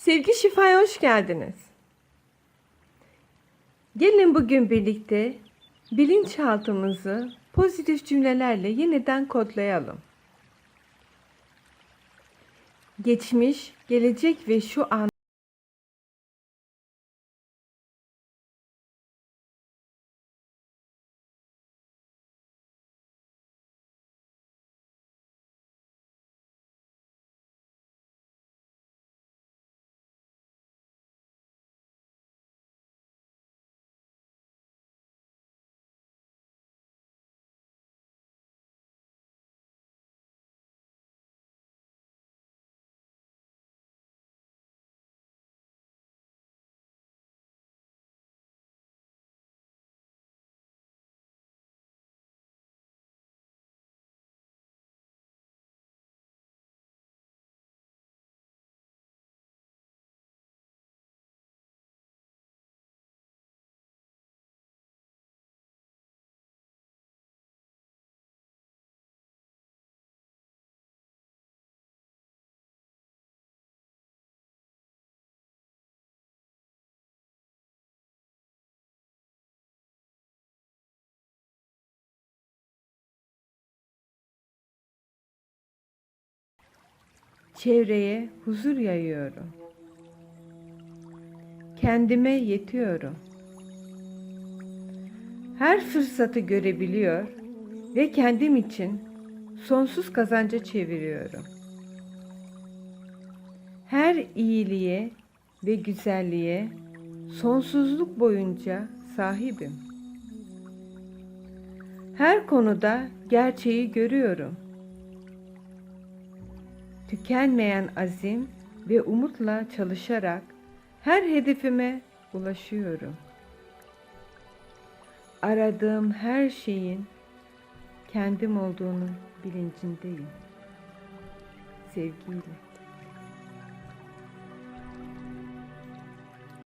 Sevgi Şifa'ya hoş geldiniz. Gelin bugün birlikte bilinçaltımızı pozitif cümlelerle yeniden kodlayalım. Geçmiş, gelecek ve şu an çevreye huzur yayıyorum. Kendime yetiyorum. Her fırsatı görebiliyor ve kendim için sonsuz kazanca çeviriyorum. Her iyiliğe ve güzelliğe sonsuzluk boyunca sahibim. Her konuda gerçeği görüyorum. Tükenmeyen azim ve umutla çalışarak her hedefime ulaşıyorum. Aradığım her şeyin kendim olduğunu bilincindeyim. Sevgiyle.